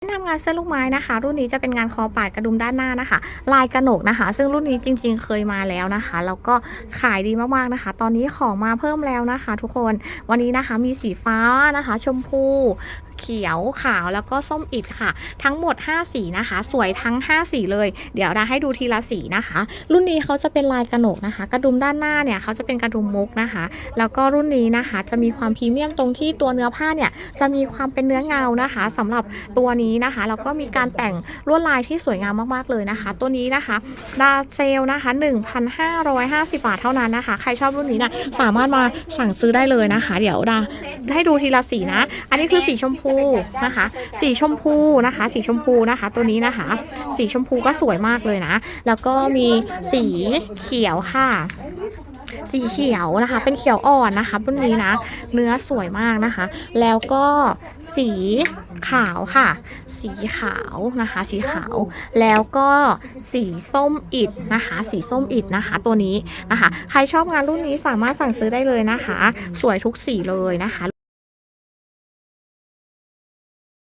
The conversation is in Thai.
แนะนำงานเสื้อลูกไม้นะคะ รุ่นนี้จะเป็นงานคอปาดกระดุมด้านหน้านะคะ ลายกระหนกนะคะ ซึ่งรุ่นนี้จริง ๆ เคยมาแล้วนะคะ แล้วก็ขายดีมากๆนะคะ ตอนนี้ของมาเพิ่มแล้วนะคะ ทุกคนวันนี้นะคะมีสีฟ้านะคะ ชมพู เขียวขาวแล้วก็ส้มอิดค่ะ ทั้งหมด 5 สีนะคะ สวยทั้ง 5 สีเลย เดี๋ยวเราให้ดูทีละสีนะคะ รุ่นนี้เขาจะเป็นลายกระหนกนะคะ กระดุมด้านหน้าเนี่ยเขาจะเป็นกระดุมมุกนะคะ แล้วก็รุ่นนี้นะคะ จะมีความพรีเมียมตรงที่ตัวเนื้อผ้าเนี่ยจะมีความเป็นเนื้อเงานะคะสำหรับตัวนี้นะคะแล้วก็มีการแต่งลวดลายที่สวยงามมากๆเลยนะคะ ตัวนี้นะคะดาเซลนะคะ 1,550 บาทเท่านั้นนะคะ ใครชอบรุ่นนี้นะสามารถมาสั่งซื้อได้เลยนะคะ เดี๋ยวดาให้ดูทีละสีนะ อันนี้คือสีชมพูพูนะคะ สีชมพูนะคะ สีชมพูนะคะ ตัวนี้นะคะ สีชมพูก็สวยมากเลยนะ แล้วก็มีสีเขียวค่ะสีเขียวนะคะ เป็นเขียวอ่อนนะคะรุ่นนี้นะ เนื้อสวยมากนะคะ แล้วก็สีขาวค่ะ สีขาวนะคะ สีขาว แล้วก็สีส้มอิดนะคะ สีส้มอิดนะคะ ตัวนี้นะคะ ใครชอบงานรุ่นนี้สามารถสั่งซื้อได้เลยนะคะ สวยทุกสีเลยนะคะ